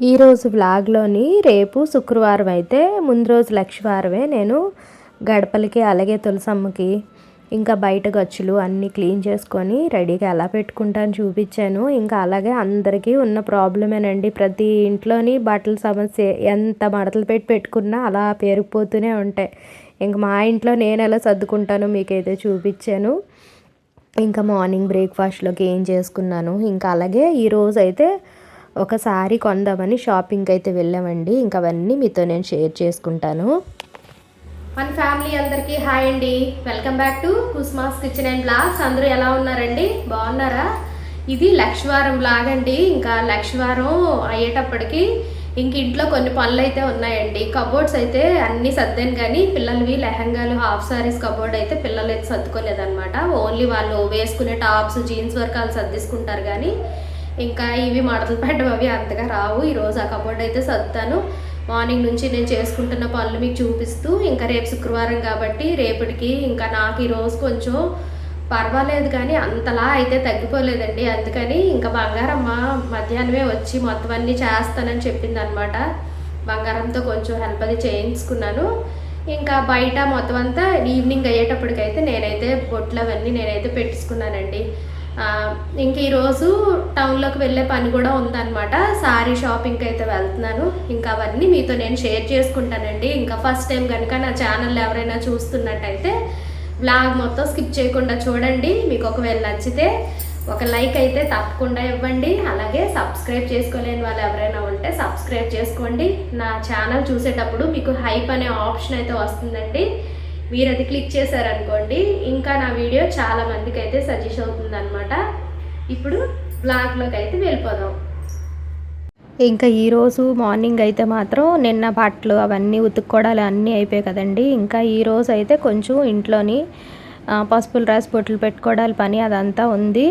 ఈరోజు వ్లాగ్లోని రేపు శుక్రవారం అయితే ముందు రోజు లక్షవారమే నేను గడపలకి అలాగే తులసమ్మకి ఇంకా బయట గచ్చులు అన్నీ క్లీన్ చేసుకొని రెడీగా ఎలా పెట్టుకుంటాను చూపించాను. ఇంకా అలాగే అందరికీ ఉన్న ప్రాబ్లమేనండి. ప్రతి ఇంట్లోని బట్టల సమస్య ఎంత మడతలు పెట్టి పెట్టుకున్నా అలా పేరుకుపోతూనే ఉంటాయి. ఇంకా మా ఇంట్లో నేను ఎలా సర్దుకుంటానో మీకైతే చూపించాను. ఇంకా మార్నింగ్ బ్రేక్ఫాస్ట్లోకి ఏం చేసుకున్నాను. ఇంకా అలాగే ఈరోజు అయితే ఒకసారి కొందామని షాపింగ్కి అయితే వెళ్ళామండి. ఇంకా అవన్నీ మీతో నేను షేర్ చేసుకుంటాను. మన ఫ్యామిలీ అందరికీ హాయ్ అండి. Welcome back to Kusma's kitchen and blogs. అందరూ ఎలా ఉన్నారండి? బాగున్నారా? ఇది లక్షవారం బ్లాగ్ అండి ఇంకా లక్షవారం అయ్యేటప్పటికి ఇంక ఇంట్లో కొన్ని పనులు అయితే ఉన్నాయండి. కబోర్డ్స్ అయితే అన్నీ సర్దాను కానీ పిల్లలవి లెహంగాలు హాఫ్ సారీస్ కబోర్డ్ అయితే పిల్లలు అయితే సర్దుకోలేదన్నమాట. ఓన్లీ వాళ్ళు వేసుకునే టాప్స్ జీన్స్ వర్క్ వాళ్ళు సర్దిసుకుంటారు కానీ ఇంకా ఇవి మడతలు పెట్టడం అవి అంతగా రావు. ఈరోజు ఆ కబోర్డ్ అయితే సర్దుతాను. మార్నింగ్ నుంచి నేను చేసుకుంటున్న పనులు మీకు చూపిస్తూ ఇంకా రేపు శుక్రవారం కాబట్టి రేపటికి ఇంకా నాకు ఈరోజు కొంచెం పర్వాలేదు కానీ అంతలా అయితే తగ్గిపోలేదండి. అందుకని ఇంకా బంగారమ్మ మధ్యాహ్నమే వచ్చి మొత్తం అన్నీ చేస్తానని చెప్పింది అనమాట బంగారంతో కొంచెం హెల్ప్ అది చేయించుకున్నాను. ఇంకా బయట మొత్తం అంతా ఈవినింగ్ అయ్యేటప్పటికైతే నేనైతే బొట్లు అవన్నీ నేనైతే పెట్టించుకున్నానండి. ఇంక ఈరోజు టౌన్లోకి వెళ్ళే పని కూడా ఉందన్నమాట. సారీ షాపింగ్కి అయితే వెళ్తున్నాను. ఇంకా అవన్నీ మీతో నేను షేర్ చేసుకుంటానండి. ఇంకా ఫస్ట్ టైం కనుక నా ఛానల్ ఎవరైనా చూస్తున్నట్టయితే బ్లాగ్ మొత్తం స్కిప్ చేయకుండా చూడండి. మీకు ఒకవేళ నచ్చితే ఒక లైక్ అయితే తప్పకుండా ఇవ్వండి. అలాగే సబ్స్క్రైబ్ చేసుకోలేని వాళ్ళు ఎవరైనా ఉంటే సబ్స్క్రైబ్ చేసుకోండి. నా ఛానల్ చూసేటప్పుడు మీకు హైప్ అనే ఆప్షన్ అయితే వస్తుందండి. మీరు అది క్లిక్ చేశారనుకోండి ఇంకా నా వీడియో చాలా మందికి అయితే సజెస్ట్ అవుతుంది అనమాట ఇప్పుడు బ్లాగ్లోకి అయితే వెళ్ళిపోదాం. ఇంకా ఈరోజు మార్నింగ్ అయితే మాత్రం నిన్న బట్టలు అవన్నీ ఉతుక్కోవడాలు అన్నీ అయిపోయాయి కదండి. ఇంకా ఈరోజు అయితే కొంచెం ఇంట్లోని పసుపులు రాసి బొట్లు పెట్టుకోవడాలి పని అదంతా ఉంది.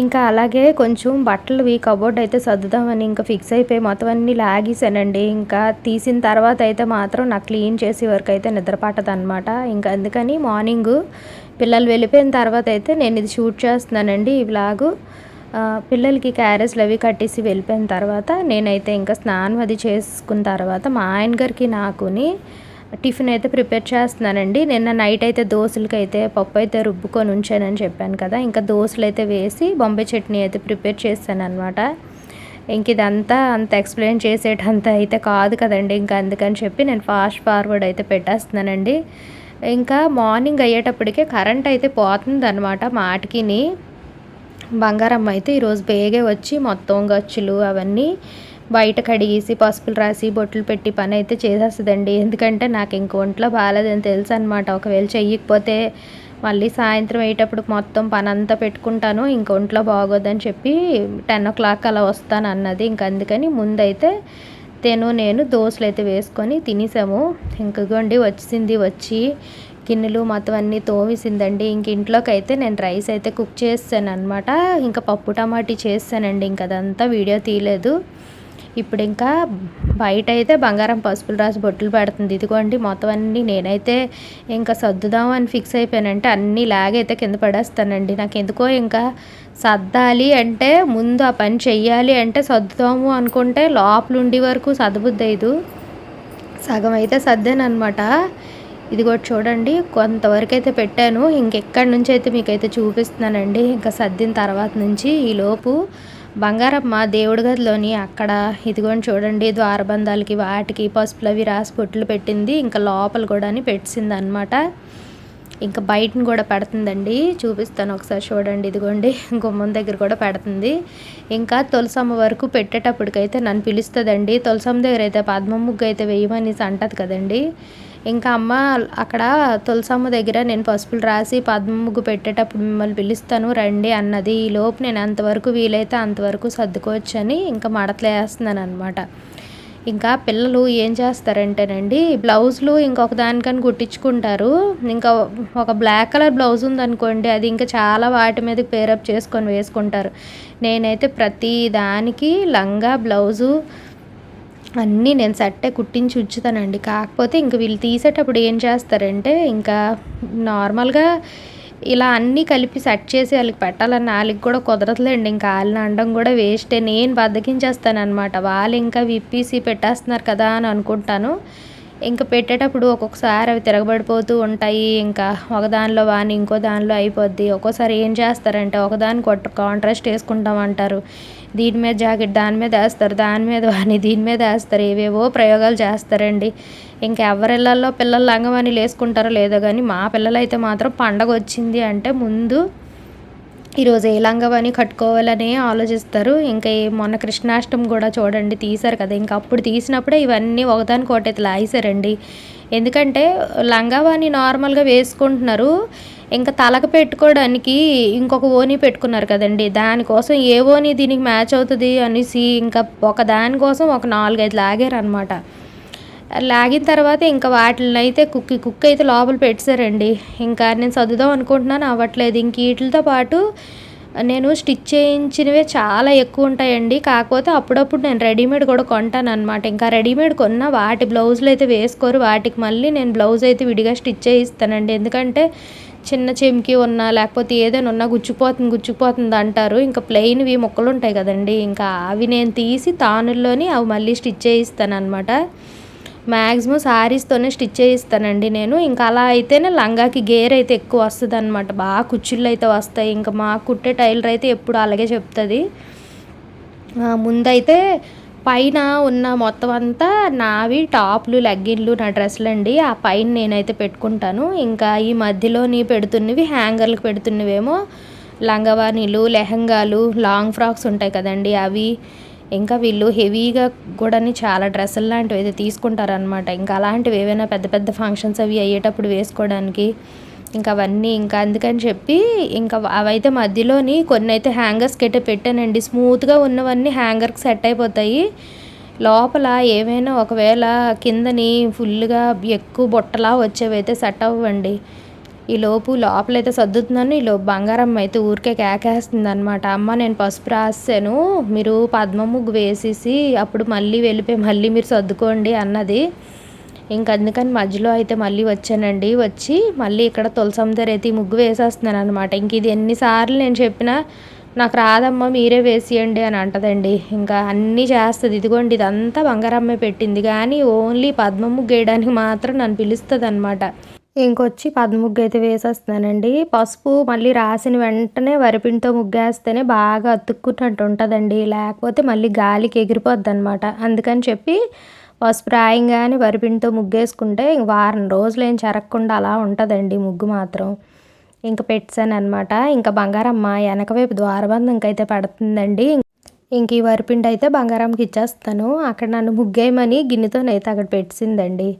ఇంకా అలాగే కొంచెం బట్టలువి కబోర్డ్ అయితే సర్దుదామని ఇంకా ఫిక్స్ అయిపోయి మొత్తం అన్ని లాగేసానండి. ఇంకా తీసిన తర్వాత అయితే మాత్రం నాకు క్లీన్ చేసే వరకు అయితే నిద్రపట్టదు అనమాట ఇంకా అందుకని మార్నింగ్ పిల్లలు వెళ్ళిపోయిన తర్వాత అయితే నేను ఇది షూట్ చేస్తున్నానండి ఈ బ్లాగు పిల్లలకి క్యారేజ్లు అవి కట్టేసి వెళ్ళిపోయిన తర్వాత నేనైతే ఇంకా స్నానం అది చేసుకున్న తర్వాత మా ఆయన గారికి నాకుని టిఫిన్ అయితే ప్రిపేర్ చేస్తున్నానండి. నిన్న నైట్ అయితే దోశలకి అయితే పప్పు అయితే రుబ్బుకొని ఉంచానని చెప్పాను కదా. ఇంకా దోశలు అయితే వేసి బొంబే చట్నీ అయితే ప్రిపేర్ చేస్తాను అనమాట ఇంక ఇదంతా అంత ఎక్స్ప్లెయిన్ చేసేటంత అయితే కాదు కదండి. ఇంకా అందుకని చెప్పి నేను ఫాస్ట్ ఫార్వర్డ్ అయితే పెట్టేస్తున్నానండి. ఇంకా మార్నింగ్ అయ్యేటప్పటికే కరెంట్ అయితే పోతుంది అనమాట మాటికిని. బంగారమ్మ అయితే ఈరోజు బేగే వచ్చి మొత్తం గచ్చులు అవన్నీ బయట కడిగేసి పసుపులు రాసి బొట్లు పెట్టి పని అయితే చేసేస్తుందండి. ఎందుకంటే నాకు ఇంక ఒంట్లో బాగాలేదని తెలుసు అనమాట ఒకవేళ చెయ్యకపోతే మళ్ళీ సాయంత్రం అయ్యేటప్పుడు మొత్తం పని అంతా పెట్టుకుంటాను. ఇంక ఒంట్లో బాగోదని చెప్పి టెన్ ఓ క్లాక్ అలా వస్తాను అన్నది ఇంక అందుకని ముందైతే తెను నేను దోశలు అయితే వేసుకొని తినేసాము. ఇంకగోండి వచ్చింది వచ్చి గిన్నెలు మొత్తం అన్నీ తోమిసిందండి. ఇంక ఇంట్లోకి అయితే నేను రైస్ అయితే కుక్ చేస్తాను అనమాట ఇంకా పప్పు టమాటీ చేస్తానండి ఇంక అదంతా వీడియో తీయలేదు. ఇప్పుడు ఇంకా బయట అయితే బంగారం పసుపులు రాసి బొట్టులు పెడుతుంది. ఇదిగోండి మొత్తం అన్నీ నేనైతే ఇంకా సర్దుదాం అని ఫిక్స్ అయిపోయానంటే అన్నీ లాగైతే కింద పడేస్తానండి. నాకు ఎందుకో ఇంకా సర్దాలి అంటే ముందు ఆ పని చెయ్యాలి అంటే సర్దుదాము అనుకుంటే లోపలుండి వరకు సర్దబుద్ది సగం అయితే సర్దానమాట ఇదిగో ఇది కూడా చూడండి కొంతవరకు అయితే పెట్టాను. ఇంకెక్కడి నుంచి అయితే మీకైతే చూపిస్తున్నానండి. ఇంకా సర్దిన తర్వాత నుంచి ఈలోపు బంగారమ్మ దేవుడి గదిలోని అక్కడ ఇదిగోని చూడండి ద్వారబంధాలకి వాటికి పసుపులు అవి రాసి పొట్లు పెట్టింది. ఇంకా లోపల కూడా పెట్టింది అనమాట ఇంకా బయటను కూడా పెడుతుందండి. చూపిస్తాను ఒకసారి చూడండి ఇదిగోండి గుమ్మం దగ్గర కూడా పెడుతుంది. ఇంకా తులసమ్మ వరకు పెట్టేటప్పటికైతే నన్ను పిలుస్తుందండి. తులసమ్మ దగ్గర అయితే పద్మ ముగ్గు అయితే వేయమనేసి అంటది కదండి. ఇంకా అమ్మ అక్కడ తులసమ్మ దగ్గర నేను పసుపులు రాసి పద్మ ముగ్గు పెట్టేటప్పుడు మిమ్మల్ని పిలుస్తాను రండి అన్నది. ఈ లోపు నేను అంతవరకు వీలైతే అంతవరకు సర్దుకోవచ్చని ఇంకా మడతలేస్తున్నాను అనమాట ఇంకా పిల్లలు ఏం చేస్తారంటేనండి బ్లౌజులు ఇంకొక దానికని కుట్టించుకుంటారు. ఇంకా ఒక బ్లాక్ కలర్ బ్లౌజ్ ఉందనుకోండి అది ఇంకా చాలా వాటి మీద పేరప్ చేసుకొని వేసుకుంటారు. నేనైతే ప్రతి దానికి లంగా బ్లౌజు అన్నీ నేను సట్టే కుట్టించి ఉంచుతానండి. కాకపోతే ఇంక వీళ్ళు తీసేటప్పుడు ఏం చేస్తారంటే ఇంకా నార్మల్గా ఇలా అన్నీ కలిపి సెట్ చేసి వాళ్ళకి పెట్టాలన్న వాళ్ళకి కూడా కుదరదులేండి. ఇంకా వాళ్ళని అనడం కూడా వేస్టే. నేను బద్దకించేస్తానమాట వాళ్ళు ఇంకా విప్పేసి పెట్టేస్తున్నారు కదా అని అనుకుంటాను. ఇంకా పెట్టేటప్పుడు ఒక్కొక్కసారి అవి తిరగబడిపోతూ ఉంటాయి. ఇంకా ఒక దానిలో వాని ఇంకో దానిలో అయిపోద్ది. ఒక్కోసారి ఏం చేస్తారంటే ఒకదానికి కొట్ట కాంట్రాస్ట్ వేసుకుంటాం అంటారు. దీని మీద జాకెట్ దాని మీద వేస్తారు దాని మీద వాని దీని మీద వేస్తారు ఏవేవో ప్రయోగాలు చేస్తారండి. ఇంకా ఎవరిళ్ళల్లో పిల్లలు లంగమని లేసుకుంటారో లేదో కానీ మా పిల్లలు అయితే మాత్రం పండగ వచ్చింది అంటే ముందు ఈరోజు ఏ లంగవని కట్టుకోవాలని ఆలోచిస్తారు. ఇంకా మొన్న కృష్ణాష్టమి కూడా చూడండి తీశారు కదా ఇంకా అప్పుడు తీసినప్పుడే ఇవన్నీ ఒకదాని ఒకటి లాగేశారండి. ఎందుకంటే లంగావాణి నార్మల్గా వేసుకుంటున్నారు. ఇంకా తలకు పెట్టుకోవడానికి ఇంకొక ఓని పెట్టుకున్నారు కదండి. దానికోసం ఏ ఓని దీనికి మ్యాచ్ అవుతుంది అనేసి ఇంకా ఒక దానికోసం ఒక నాలుగైదు లాగారు అనమాట లాగిన తర్వాత ఇంకా వాటిని అయితే కుక్కి కుక్ అయితే లోపల పెట్టారండి ఇంకా నేను చదువుదాం అనుకుంటున్నాను అవ్వట్లేదు. ఇంక వీటితో పాటు నేను స్టిచ్ చేయించినవే చాలా ఎక్కువ ఉంటాయండి. కాకపోతే అప్పుడప్పుడు నేను రెడీమేడ్ కూడా కొంటాను అనమాట ఇంకా రెడీమేడ్ కొన్న వాటి బ్లౌజులు అయితే వేసుకోరు. వాటికి మళ్ళీ నేను బ్లౌజ్ అయితే విడిగా స్టిచ్ చేయిస్తానండి. ఎందుకంటే చిన్న చెంకి ఉన్నా లేకపోతే ఏదైనా ఉన్నా గుచ్చిపోతుంది గుచ్చిపోతుంది అంటారు. ఇంకా ప్లెయిన్వి మొక్కలు ఉంటాయి కదండి. ఇంకా అవి నేను తీసి తానుల్లోని అవి మళ్ళీ స్టిచ్ చేయిస్తాను అనమాట మ్యాక్సిమం శారీస్తోనే స్టిచ్ చేయిస్తానండి నేను. ఇంకా అలా అయితేనే లంగాకి గేర్ అయితే ఎక్కువ వస్తుంది అనమాట బాగా కుచ్చుళ్ళు అయితే వస్తాయి. ఇంకా మా కుట్టే టైలర్ అయితే ఎప్పుడు అలాగే చెప్తుంది. ముందైతే పైన ఉన్న మొత్తం అంతా నావి టాప్లు లెగ్గిన్లు నా డ్రెస్సులు అండి ఆ పైన నేనైతే పెట్టుకుంటాను. ఇంకా ఈ మధ్యలోని పెడుతున్నవి హ్యాంగర్లకు పెడుతున్నవేమో లంగవాణీలు లెహంగాలు లాంగ్ ఫ్రాక్స్ ఉంటాయి కదండి అవి. ఇంకా వీళ్ళు హెవీగా కూడా చాలా డ్రెస్సులు లాంటివి అయితే తీసుకుంటారనమాట ఇంకా అలాంటివి ఏవైనా పెద్ద పెద్ద ఫంక్షన్స్ అవి అయ్యేటప్పుడు వేసుకోవడానికి ఇంకా అవన్నీ ఇంకా అందుకని చెప్పి ఇంకా అవైతే మధ్యలోని కొన్ని అయితే హ్యాంగర్స్కి అయితే పెట్టానండి. స్మూత్గా ఉన్నవన్నీ హ్యాంగర్కి సెట్ అయిపోతాయి. లోపల ఏమైనా ఒకవేళ కిందని ఫుల్గా ఎక్కువ బుట్టలా వచ్చేవైతే సెట్ అవ్వండి. ఈ లోపు లోపలైతే సర్దుతున్నాను. ఈ లోపు బంగారం అయితే ఊరికే కేకేస్తుంది అనమాట అమ్మ నేను పసుపు రాసాను మీరు పద్మ ముగ్గు వేసేసి అప్పుడు మళ్ళీ వెళ్ళిపోయి మళ్ళీ మీరు సర్దుకోండి అన్నది. ఇంక అందుకని మధ్యలో అయితే మళ్ళీ వచ్చానండి. వచ్చి మళ్ళీ ఇక్కడ తులసమ్మ అయితే ముగ్గు వేసేస్తున్నాను అనమాట ఇంక ఇది ఎన్నిసార్లు నేను చెప్పినా నాకు రాదమ్మా మీరే వేసియండి అని అంటదండి. ఇంకా అన్నీ చేస్తుంది. ఇదిగోండి ఇదంతా బంగారమ్మే పెట్టింది. కానీ ఓన్లీ పద్మముగ్గు వేయడానికి మాత్రం నన్ను పిలుస్తుంది అనమాట ఇంకొచ్చి పదముగ్గు అయితే వేసేస్తున్నానండి. పసుపు మళ్ళీ రాసిన వెంటనే వరిపిండితో ముగ్గేస్తేనే బాగా అతుక్కున్నట్టు ఉంటుందండి. లేకపోతే మళ్ళీ గాలికి ఎగిరిపోద్ది అనమాట అందుకని చెప్పి పసుపు రాయంగానే వరిపిండితో ముగ్గేసుకుంటే వారం రోజులు ఏం చెరగకుండా అలా ఉంటుందండి ముగ్గు మాత్రం. ఇంకా పెట్టాను అనమాట ఇంకా బంగారమ్మ వెనకవైపు ద్వారబంధంకైతే పడుతుందండి. ఇంక ఈ వరిపిండి అయితే బంగారంకి ఇచ్చేస్తాను. అక్కడ నన్ను ముగ్గేయమని గిన్నెతోనైతే అక్కడ పెట్టిందండి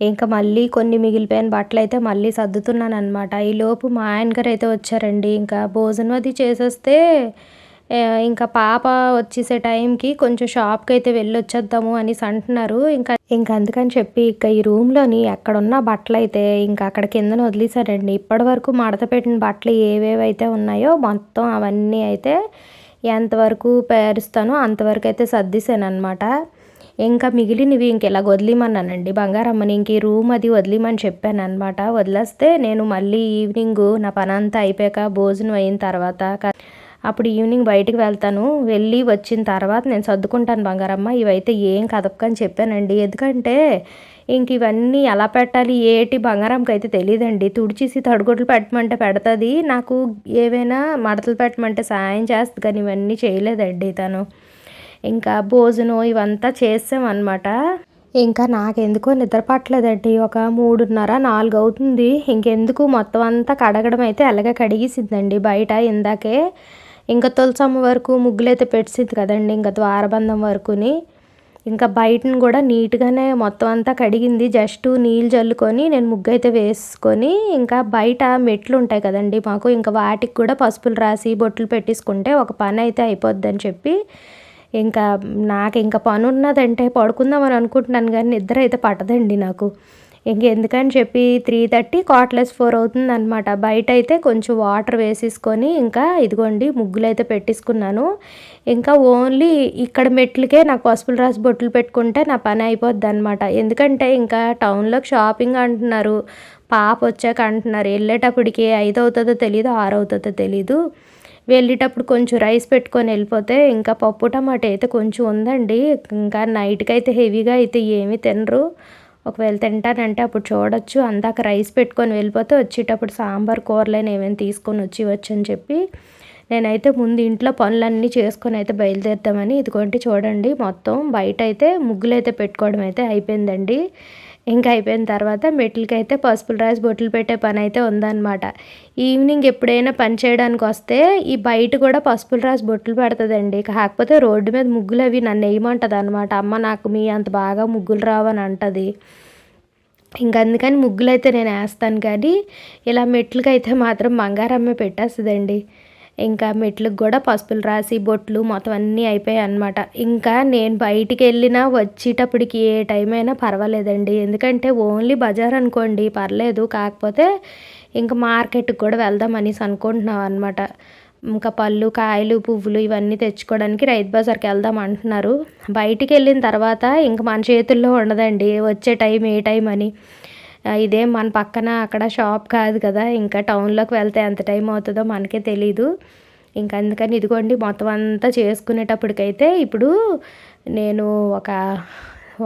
ఇంకా మళ్ళీ కొన్ని మిగిలిపోయిన బట్టలు అయితే మళ్ళీ సర్దుతున్నాను అనమాట ఈలోపు మా ఆయన గారు అయితే వచ్చారండి. ఇంకా భోజనం అది చేసేస్తే ఇంకా పాప వచ్చేసే టైంకి కొంచెం షాప్కి అయితే వెళ్ళి వచ్చేద్దాము అనేసి అంటున్నారు. ఇంకా ఇంకా అందుకని చెప్పి ఇక ఈ రూమ్లోని ఎక్కడున్న బట్టలు అయితే ఇంకా అక్కడ కిందన వదిలేశారండి. ఇప్పటి వరకు మడత పెట్టిన బట్టలు ఏవేవైతే ఉన్నాయో మొత్తం అవన్నీ అయితే ఎంతవరకు పేరుస్తానో అంతవరకు అయితే సర్దిశాను అనమాట ఇంకా మిగిలినవి ఇంక ఇలా వదిలిమన్నానండి బంగారమ్మని ఇంక ఈ రూమ్ అది వదిలిమని చెప్పాను అనమాట వదిలేస్తే నేను మళ్ళీ ఈవినింగ్ నా పని అంతా అయిపోయాక భోజనం అయిన తర్వాత అప్పుడు ఈవినింగ్ బయటికి వెళ్తాను. వెళ్ళి వచ్చిన తర్వాత నేను సర్దుకుంటాను బంగారమ్మ. ఇవైతే ఏం కదపకని చెప్పానండి. ఎందుకంటే ఇంక ఇవన్నీ ఎలా పెట్టాలి ఏటి బంగారంకి అయితే తెలియదండి తుడిచేసి తడుగుడ్లు పెట్టమంటే పెడుతుంది. నాకు ఏవైనా మడతలు పెట్టమంటే సాయం చేస్తుంది కానీ ఇవన్నీ చేయలేదండి తను. ఇంకా భోజనం ఇవంతా చేసామన్నమాట. ఇంకా నాకెందుకో నిద్ర పట్టలేదండి. ఒక మూడున్నర నాలుగు అవుతుంది. ఇంకెందుకు? మొత్తం అంతా కడగడం అయితే అలాగే కడిగేసిందండి బయట ఇందాకే. ఇంకా తులసమ్మ వరకు ముగ్గులైతే పెట్టింది కదండి ఇంకా ద్వారబంధం వరకుని. ఇంకా బయటను కూడా నీట్గానే మొత్తం అంతా కడిగింది జస్ట్ నీళ్ళు చల్లుకొని నేను ముగ్గు అయితే వేసుకొని ఇంకా బయట మెట్లు ఉంటాయి కదండి మాకు ఇంకా వాటికి కూడా పసుపులు రాసి బొట్లు పెట్టేసుకుంటే ఒక పని అయితే అయిపోద్ది అని చెప్పి ఇంకా నాకు ఇంకా పని ఉన్నదంటే పడుకుందామని అనుకుంటున్నాను కానీ నిద్ర అయితే పట్టదండి నాకు. ఇంకెందుకని చెప్పి త్రీ థర్టీ కాట్లెస్ ఫోర్ అవుతుంది అనమాట బయట అయితే కొంచెం వాటర్ వేసేసుకొని ఇంకా ఇదిగోండి ముగ్గులు అయితే పెట్టేసుకున్నాను. ఇంకా ఓన్లీ ఇక్కడ మెట్లకే నాకు పసుపులు రాసి బొట్లు పెట్టుకుంటే నా పని అయిపోద్ది అనమాట ఎందుకంటే ఇంకా టౌన్లోకి షాపింగ్ అంటున్నారు. పాప వచ్చాక అంటున్నారు వెళ్ళేటప్పటికి ఐదు అవుతుందో తెలియదు ఆరు అవుతుందో తెలీదు. వెళ్ళేటప్పుడు కొంచెం రైస్ పెట్టుకొని వెళ్ళిపోతే ఇంకా పప్పు టమాటా అయితే కొంచెం ఉందండి. ఇంకా నైట్కి అయితే హెవీగా అయితే ఏమీ తినరు. ఒకవేళ తింటానంటే అప్పుడు చూడొచ్చు. అందాక రైస్ పెట్టుకొని వెళ్ళిపోతే వచ్చేటప్పుడు సాంబార్ కూరలైన ఏమైనా తీసుకొని వచ్చి వచ్చని చెప్పి నేనైతే ముందు ఇంట్లో పనులన్నీ చేసుకొని అయితే బయలుదేరుతామని ఇదిగోండి చూడండి మొత్తం బయట అయితే ముగ్గులు అయితే పెట్టుకోవడం అయితే అయిపోయిందండి. ఇంకా అయిపోయిన తర్వాత మెట్లకైతే పసుపులు రాసి బొట్లు పెట్టే పని అయితే ఉందన్నమాట. ఈవినింగ్ ఎప్పుడైనా పని చేయడానికి వస్తే ఈ బయట కూడా పసుపులు రాసి బొట్లు పెడుతుందండి. కాకపోతే రోడ్డు మీద ముగ్గులు అవి నన్ను వేయమంటుంది అనమాట అమ్మ నాకు మీ అంత బాగా ముగ్గులు రావని అంటది. ఇంక అందుకని ముగ్గులు అయితే నేను వేస్తాను. కానీ ఇలా మెట్లకైతే మాత్రం బంగారమ్మ పెట్టేస్తుందండి. ఇంకా మెట్లకు కూడా పసుపులు రాసి బొట్లు మొత్తం అన్నీ అయిపోయాయి అనమాట ఇంకా నేను బయటికి వెళ్ళినా వచ్చేటప్పటికి ఏ టైం అయినా పర్వాలేదండి. ఎందుకంటే ఓన్లీ బజార్ అనుకోండి పర్లేదు. కాకపోతే ఇంకా మార్కెట్కి కూడా వెళ్దాం అనేసి అనుకుంటున్నాం అనమాట ఇంకా పళ్ళు కాయలు పువ్వులు ఇవన్నీ తెచ్చుకోవడానికి రైతు బజార్కి వెళ్దాం అంటున్నారు. బయటికి వెళ్ళిన తర్వాత ఇంక మన చేతుల్లో ఉండదండి వచ్చే టైం ఏ టైం అని. ఇదేం మన పక్కన అక్కడ షాప్ కాదు కదా ఇంకా టౌన్లోకి వెళ్తే ఎంత టైం అవుతుందో మనకే తెలీదు. ఇంకా అందుకని ఇదిగోండి మొత్తం అంతా చేసుకునేటప్పటికైతే ఇప్పుడు నేను ఒక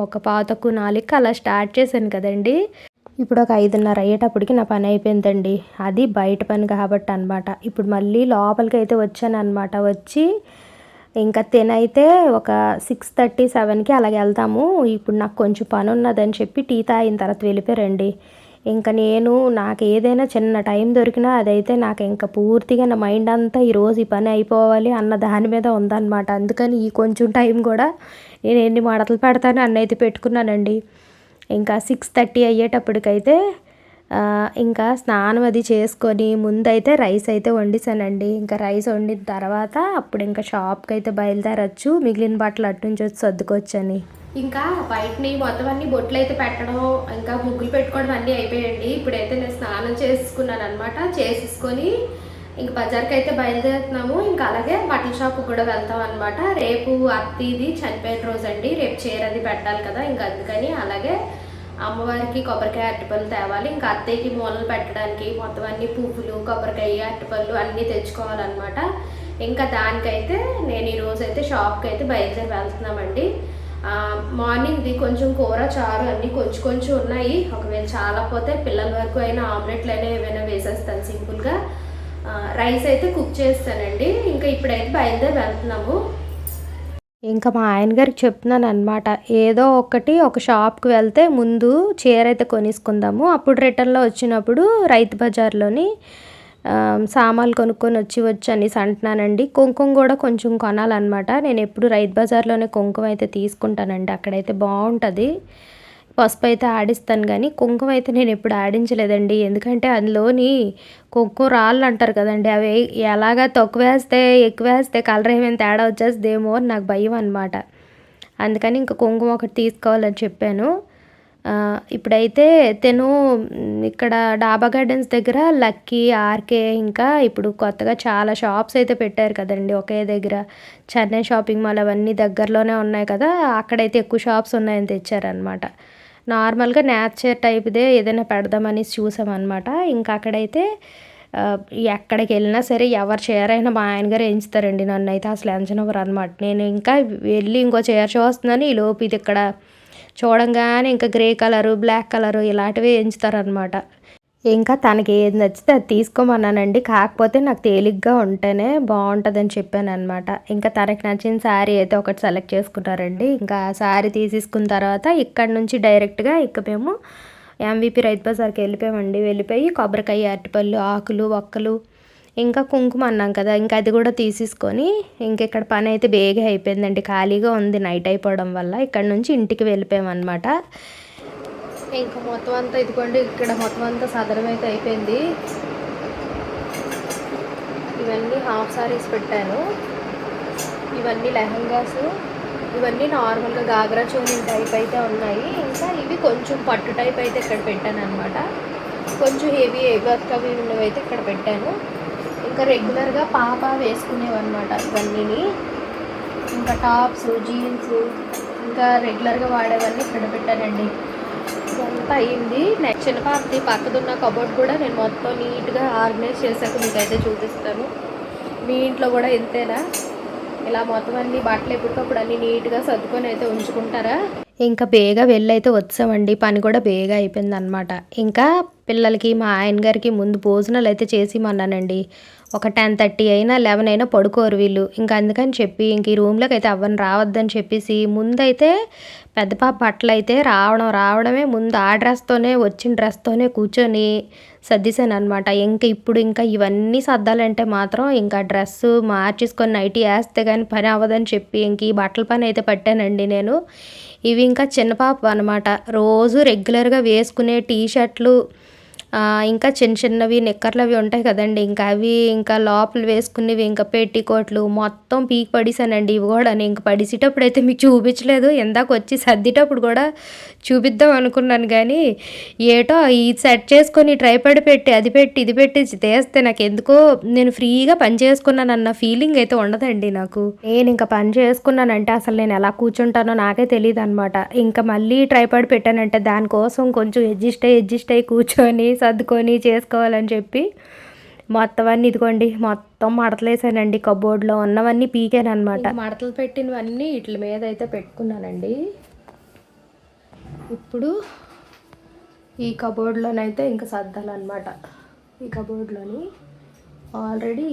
ఒక పాతకు నాలుగు అలా స్టార్ట్ చేశాను కదండి. ఇప్పుడు ఒక ఐదున్నర అయ్యేటప్పటికి నా పని అయిపోయిందండి. అది బయట పని కాబట్టి అనమాట ఇప్పుడు మళ్ళీ లోపలికి అయితే వచ్చాను అనమాట వచ్చి ఇంకా తినైతే ఒక సిక్స్ థర్టీ సెవెన్కి అలాగే వెళ్తాము. ఇప్పుడు నాకు కొంచెం పని ఉన్నదని చెప్పి టీ తాగిన తర్వాత వెళ్ళిపోయారండి. ఇంకా నేను నాకు ఏదైనా చిన్న టైం దొరికినా అదైతే నాకు ఇంకా పూర్తిగా నా మైండ్ అంతా ఈరోజు ఈ పని అయిపోవాలి అన్న దాని మీద ఉందన్నమాట. అందుకని ఈ కొంచెం టైం కూడా నేను ఎన్ని మడతలు పెడతాను అన్నైతే పెట్టుకున్నానండి. ఇంకా సిక్స్ థర్టీ అయ్యేటప్పటికైతే ఇంకా స్నానం అది చేసుకొని ముందైతే రైస్ అయితే వండిసానండి. ఇంకా రైస్ వండిన తర్వాత అప్పుడు ఇంకా షాప్కి అయితే బయలుదేరచ్చు. మిగిలిన బట్టలు అటు నుంచి వచ్చి సర్దుకొచ్చని ఇంకా బయటని మొత్తం అన్ని బొట్లు అయితే పెట్టడం ఇంకా ముగ్గులు పెట్టుకోవడం అన్నీ అయిపోయాయండి. ఇప్పుడైతే నేను స్నానం చేసుకున్నాను అనమాట చేసేసుకొని ఇంక బజార్కి అయితే బయలుదేరుతున్నాము. ఇంకా అలాగే బట్టల షాప్కి కూడా వెళ్తాం అనమాట రేపు అత్తిది చనిపోయిన రోజు అండి రేపు చీర అది పెట్టాలి కదా ఇంకా అందుకని అలాగే అమ్మవారికి కొబ్బరికాయ అరటిపళ్ళు తేవాలి. ఇంకా అత్తయ్యకి మూలలు పెట్టడానికి మొత్తం అన్ని పువ్వులు కొబ్బరికాయ అరటిపళ్ళు అన్నీ తెచ్చుకోవాలన్నమాట. ఇంకా దానికైతే నేను ఈరోజు అయితే షాప్కి అయితే బయలుదేరి వెళ్తున్నామండి. మార్నింగ్ది కొంచెం కూర చారు అన్నీ కొంచెం కొంచెం ఉన్నాయి. ఒకవేళ చాలా పోతే పిల్లల వరకు అయినా ఆమ్లెట్లు అయినా ఏమైనా వేసేస్తాను సింపుల్గా. రైస్ అయితే కుక్ చేస్తానండి. ఇంకా ఇప్పుడైతే బయలుదేరి వెళ్తున్నాము. ఇంకా మా ఆయన గారికి చెప్తున్నాను అనమాట ఏదో ఒకటి ఒక షాప్కి వెళ్తే ముందు చీర అయితే కొనేసుకుందాము. అప్పుడు రిటర్న్లో వచ్చినప్పుడు రైతు బజార్లోని సామాన్లు కొనుక్కొని వచ్చి వచ్చి అనేసి అంటున్నానండి. కుంకుమ కూడా కొంచెం కొనాలన్నమాట. నేను ఎప్పుడు రైతు బజార్లోనే కుంకుమ అయితే తీసుకుంటానండి. అక్కడైతే బాగుంటుంది. పసుపు అయితే ఆడిస్తాను కానీ కుంకుమ అయితే నేను ఎప్పుడు ఆడించలేదండి. ఎందుకంటే అందులోని కుంకుమ రాళ్ళు అంటారు కదండి అవి ఎలాగా తక్కువ వేస్తే ఎక్కువ వేస్తే కలర్ ఏమైనా తేడా వచ్చేస్తుందేమో అని నాకు భయం అనమాట అందుకని ఇంకా కుంకుమ ఒకటి తీసుకోవాలని చెప్పాను. ఇప్పుడైతే తను ఇక్కడ డాబా గార్డెన్స్ దగ్గర లక్కీ ఆర్కే ఇంకా ఇప్పుడు కొత్తగా చాలా షాప్స్ అయితే పెట్టారు కదండి ఒకే దగ్గర. చెన్నై షాపింగ్ మాల్ అవన్నీ దగ్గరలోనే ఉన్నాయి కదా అక్కడైతే ఎక్కువ షాప్స్ ఉన్నాయని తెచ్చారనమాట నార్మల్గా నేచర్ టైప్దే ఏదైనా పెడదామని చూసామన్నమాట. ఇంకా అక్కడైతే ఎక్కడికి వెళ్ళినా సరే ఎవరు చీర అయినా మా ఆయన గారు ఎంచుతారండి నన్ను అయితే అసలు ఎంచనివ్వరు అనమాట నేను ఇంకా వెళ్ళి ఇంకో చీర చూస్తున్నాను ఈ లోపు ఇది ఇక్కడ చూడంగానే ఇంకా గ్రే కలరు బ్లాక్ కలరు ఇలాంటివి ఎంచుతారనమాట ఇంకా తనకి ఏది నచ్చితే అది తీసుకోమన్నానండి. కాకపోతే నాకు తేలిగ్గా ఉంటేనే బాగుంటుందని చెప్పాను అనమాట ఇంకా తనకి నచ్చిన శారీ అయితే ఒకటి సెలెక్ట్ చేసుకుంటారండి. ఇంకా శారీ తీసేసుకున్న తర్వాత ఇక్కడ నుంచి డైరెక్ట్గా ఇక మేము ఎంవిపి రైతు బజార్కి వెళ్ళిపోయామండి. వెళ్ళిపోయి కొబ్బరికాయ అరటిపళ్ళు ఆకులు ఒక్కలు ఇంకా కుంకుమ అన్నాం కదా ఇంకా అది కూడా తీసేసుకొని ఇంక ఇక్కడ పని అయితే బేగా అయిపోయిందండి. ఖాళీగా ఉంది నైట్ అయిపోవడం వల్ల ఇక్కడ నుంచి ఇంటికి వెళ్ళిపోయామన్నమాట. ఇంకా మొత్తం అంతా ఇదిగోండి ఇక్కడ మొత్తం అంతా సదరం అయితే అయిపోయింది. ఇవన్నీ హాఫ్ సారీస్ పెట్టాను. ఇవన్నీ లెహంగాస్ ఇవన్నీ నార్మల్గా గాగ్రా చోని టైప్ అయితే ఉన్నాయి. ఇంకా ఇవి కొంచెం పట్టు టైప్ అయితే ఇక్కడ పెట్టాను అనమాట కొంచెం హెవీ వర్క్ అవి ఉన్నవి అయితే ఇక్కడ పెట్టాను. ఇంకా రెగ్యులర్గా పాప వేసుకునేవి ఇవన్నీ ఇవన్నీని. ఇంకా టాప్స్ జీన్స్ ఇంకా రెగ్యులర్గా వాడేవన్నీ ఇక్కడ పెట్టానండి. ఇదంతా అయింది. నెక్స్ట్ చిన్న పాపది పక్కదున్న కబోర్డ్ కూడా నేను మొత్తం నీట్గా ఆర్గనైజ్ చేశాక మీకైతే చూపిస్తాను. మీ ఇంట్లో కూడా ఇంతేనా? ఇలా మొత్తం అన్ని బట్టలు ఎప్పటికప్పుడు అన్ని నీట్గా సర్దుకొని అయితే ఉంచుకుంటారా? ఇంకా బేగా వెళ్ళైతే వచ్చామండి. పని కూడా బేగా అయిపోయింది అనమాట ఇంకా పిల్లలకి మా ఆయన గారికి ముందు భోజనాలు అయితే చేసి మన్నానండి. ఒక టెన్ థర్టీ అయినా లెవెన్ అయినా పడుకోరు వీళ్ళు. ఇంకా అందుకని చెప్పి ఇంక ఈ రూమ్లోకి అయితే అవ్వని రావద్దని చెప్పేసి ముందైతే పెద్ద పాప బట్టలు అయితే రావడం రావడమే ముందు ఆ డ్రెస్తోనే వచ్చిన డ్రెస్తోనే కూర్చొని సర్దిశాను అనమాట ఇంకా ఇప్పుడు ఇంకా ఇవన్నీ సర్దాలంటే మాత్రం ఇంకా డ్రెస్ మార్చేసుకొని నైటీ వేస్తే కానీ పని అవ్వదని చెప్పి ఇంక ఈ బట్టల పని అయితే పట్టానండి నేను. ఇవి ఇంకా చిన్న పాప అనమాట రోజు రెగ్యులర్గా వేసుకునే టీ షర్ట్లు ఇంకా చిన్న చిన్నవి నిక్కర్లు అవి ఉంటాయి కదండి. ఇంకా అవి ఇంకా లోపల వేసుకునేవి ఇంకా పెట్టికోట్లు మొత్తం పీక్ పడిసానండి. ఇవి కూడా నేను ఇంక పడిసేటప్పుడు అయితే మీకు చూపించలేదు. ఇందాక వచ్చి సర్దిటప్పుడు కూడా చూపిద్దాం అనుకున్నాను. కానీ ఏటో ఈ సెట్ చేసుకొని ట్రైపాడ్ పెట్టి అది పెట్టి ఇది పెట్టి తీస్తే నాకు ఎందుకో నేను ఫ్రీగా పని చేసుకున్నాను అన్న ఫీలింగ్ అయితే ఉండదండి నాకు. నేను ఇంకా పని చేసుకున్నానంటే అసలు నేను ఎలా కూర్చుంటానో నాకే తెలియదు అనమాట ఇంకా మళ్ళీ ట్రైపాడ్ పెట్టానంటే దానికోసం కొంచెం అడ్జస్ట్ అయ్యి అడ్జస్ట్ అయ్యి కూర్చొని సర్దుకొని చేసుకోవాలని చెప్పి మొత్తం అన్నీ ఇదిగోండి మొత్తం మడతలేసానండి కబోర్డ్లో ఉన్నవన్నీ పీకాను అనమాట మడతలు పెట్టినవన్నీ వీటి మీద అయితే పెట్టుకున్నానండి. ఇప్పుడు ఈ కబోర్డ్లోనైతే ఇంకా సర్దాలన్నమాట. ఈ కబోర్డ్లోని ఆల్రెడీ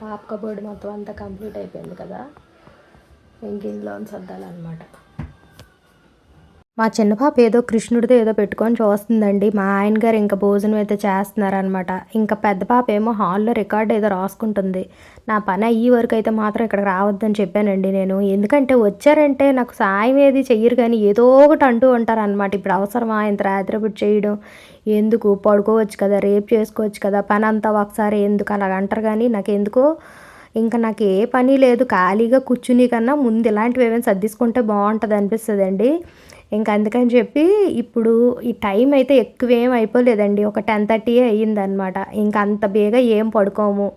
పాప కబోర్డ్ మొత్తం అంతా కంప్లీట్ అయిపోయింది కదా. ఇంక ఇందులో సర్దాలన్నమాట. మా చిన్న పాప ఏదో కృష్ణుడితో ఏదో పెట్టుకొని చూస్తుందండి. మా ఆయన గారు ఇంకా భోజనం అయితే చేస్తున్నారనమాట ఇంకా పెద్ద పాప ఏమో హాల్లో రికార్డ్ ఏదో రాసుకుంటుంది. నా పని అయ్యి వరకు అయితే మాత్రం ఇక్కడ రావద్దని చెప్పానండి నేను. ఎందుకంటే వచ్చారంటే నాకు సాయం ఏది చెయ్యరు కానీ ఏదో ఒకటి అంటూ ఉంటారనమాట ఇప్పుడు అవసరమా? ఇంత రాత్రి ఇప్పుడు చేయడం. ఎందుకు? పడుకోవచ్చు కదా? రేపు చేసుకోవచ్చు కదా? పని అంతా ఒకసారి ఎందుకు? అలాగ అంటారు కానీ నాకు ఎందుకో ఇంకా నాకు ఏ పని లేదు. ఖాళీగా కూర్చుని కన్నా ముందు ఇలాంటివి ఏమైనా సర్దిసుకుంటే బాగుంటుంది అనిపిస్తుంది అండి ఇంకా అందుకని చెప్పి ఇప్పుడు ఈ టైం అయితే ఎక్కువేం అయిపోలేదండి. ఒక టెన్ థర్టీ అయ్యిందనమాట ఇంకా అంత బేగా ఏం పడుకోము.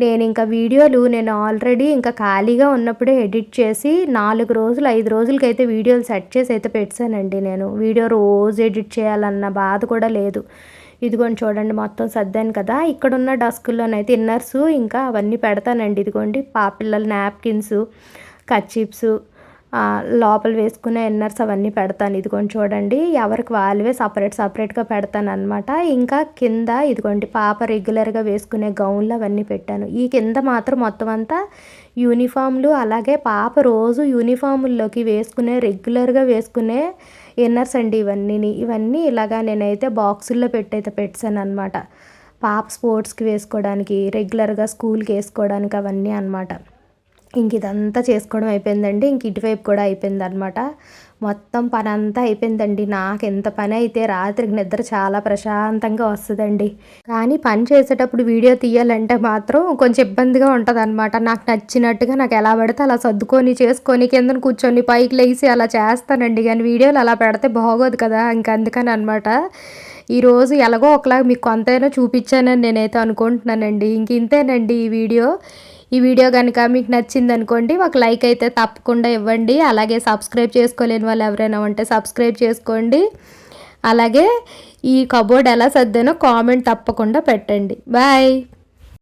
నేను ఇంకా వీడియోలు నేను ఆల్రెడీ ఇంకా ఖాళీగా ఉన్నప్పుడే ఎడిట్ చేసి నాలుగు రోజులు ఐదు రోజులకైతే వీడియోలు సెట్ చేసి అయితే పెట్టానండి నేను. వీడియో రోజు ఎడిట్ చేయాలన్న బాధ కూడా లేదు. ఇదిగోండి చూడండి మొత్తం సర్దాను కదా. ఇక్కడున్న డస్కుల్లోనైతే ఇన్నర్స్ ఇంకా అవన్నీ పెడతానండి. ఇదిగోండి పాపిల్లల నాప్కిన్స్ కచ్చిప్స్ లోపల వేసుకునే ఇన్నర్స్ అవన్నీ పెడతాను. ఇదిగోండి చూడండి ఎవరికి వాళ్ళవే సపరేట్ సపరేట్గా పెడతాను అనమాట ఇంకా కింద ఇదిగోండి పాప రెగ్యులర్గా వేసుకునే గౌన్లు అవన్నీ పెట్టాను. ఈ కింద మాత్రం మొత్తం అంతా యూనిఫామ్లు అలాగే పాప రోజు యూనిఫాముల్లోకి వేసుకునే రెగ్యులర్గా వేసుకునే ఇన్నర్స్ అండి ఇవన్నీ. ఇవన్నీ ఇలాగా నేనైతే బాక్సుల్లో పెట్టయితే పెట్టాను అనమాట పాప స్పోర్ట్స్కి వేసుకోవడానికి రెగ్యులర్గా స్కూల్కి వేసుకోవడానికి అవన్నీ అనమాట ఇంక ఇదంతా చేసుకోవడం అయిపోయిందండి. ఇంక ఇటువైపు కూడా అయిపోయింది అనమాట మొత్తం పని అంతా అయిపోయిందండి. నాకు ఎంత పని అయితే రాత్రికి నిద్ర చాలా ప్రశాంతంగా వస్తుందండి. కానీ పని చేసేటప్పుడు వీడియో తీయాలంటే మాత్రం కొంచెం ఇబ్బందిగా ఉంటుంది అనమాట నాకు నచ్చినట్టుగా నాకు ఎలా పడితే అలా సర్దుకొని చేసుకొని కింద కూర్చొని పైకి లేచి అలా చేస్తానండి. కానీ వీడియోలు అలా పెడితే బాగోదు కదా. ఇంక అందుకని అనమాట ఈరోజు ఎలాగో ఒకలాగా మీకు కొంతైనా చూపించానని నేనైతే అనుకుంటున్నానండి. ఇంక ఇంతేనండి ఈ వీడియో. ఈ వీడియో కనుక మీకు నచ్చింది అనుకోండి ఒక లైక్ అయితే తప్పకుండా ఇవ్వండి. అలాగే సబ్స్క్రైబ్ చేసుకోలేని వాళ్ళు ఎవరైనా ఉంటే సబ్స్క్రైబ్ చేసుకోండి. అలాగే ఈ కబోర్డ్ ఎలా సర్దానో కామెంట్ తప్పకుండా పెట్టండి. బాయ్!